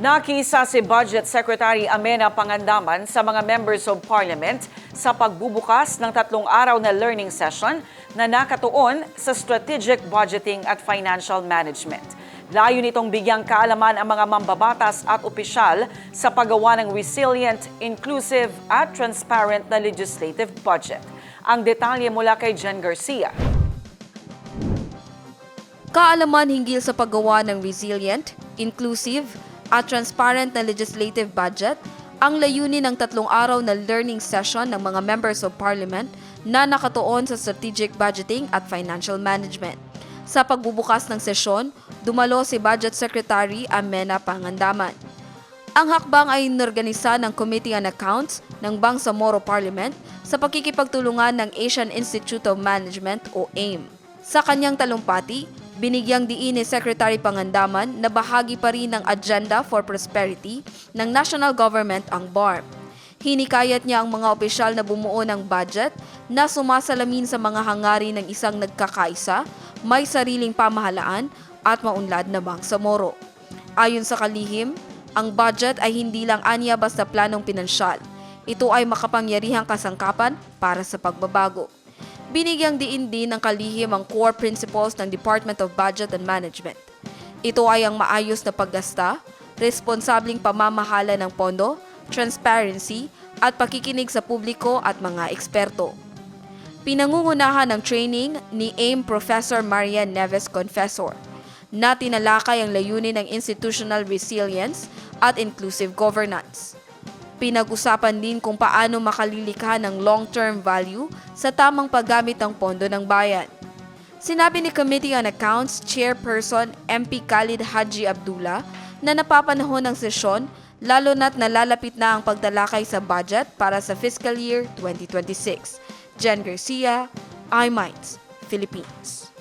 Nakisa si Budget Secretary Amena Pangandaman sa mga members of parliament sa pagbubukas ng tatlong araw na learning session na nakatuon sa strategic budgeting at financial management. Layo nitong bigyang kaalaman ang mga mambabatas at opisyal sa paggawa ng resilient, inclusive at transparent na legislative budget. Ang detalye mula kay Jen Garcia. Kaalaman hinggil sa paggawa ng resilient, inclusive, at transparent na legislative budget ang layunin ng tatlong araw na learning session ng mga members of parliament na nakatuon sa strategic budgeting at financial management. Sa pagbubukas ng sesyon, dumalo si Budget Secretary Amena Pangandaman. Ang hakbang ay inorganisa ng Committee on Accounts ng Bangsamoro Parliament sa pakikipagtulungan ng Asian Institute of Management o AIM. Sa kanyang talumpati, binigyang diin ni Secretary Pangandaman na bahagi pa rin ng Agenda for Prosperity ng National Government ang BARP. Hinikayat niya ang mga opisyal na bumuo ng budget na sumasalamin sa mga hangarin ng isang nagkakaisa, may sariling pamahalaan at maunlad na Bangsamoro. Ayon sa kalihim, ang budget ay hindi lang anya basta planong pinansyal. Ito ay makapangyarihang kasangkapan para sa pagbabago. Binigyang diin din ng kalihim ang core principles ng Department of Budget and Management. Ito ay ang maayos na paggasta, responsabling pamamahala ng pondo, transparency, at pakikinig sa publiko at mga eksperto. Pinangungunahan ng training ni AIM Professor Marian Neves Confessor na tinalakay ang layunin ng institutional resilience at inclusive governance. Pinag-usapan din kung paano makalilikha ng long-term value sa tamang paggamit ng pondo ng bayan. Sinabi ni Committee on Accounts Chairperson MP Khalid Haji Abdullah na napapanahon ng sesyon lalo na't nalalapit na ang pagtalakay sa budget para sa fiscal year 2026. Jen Garcia, iMinds, Philippines.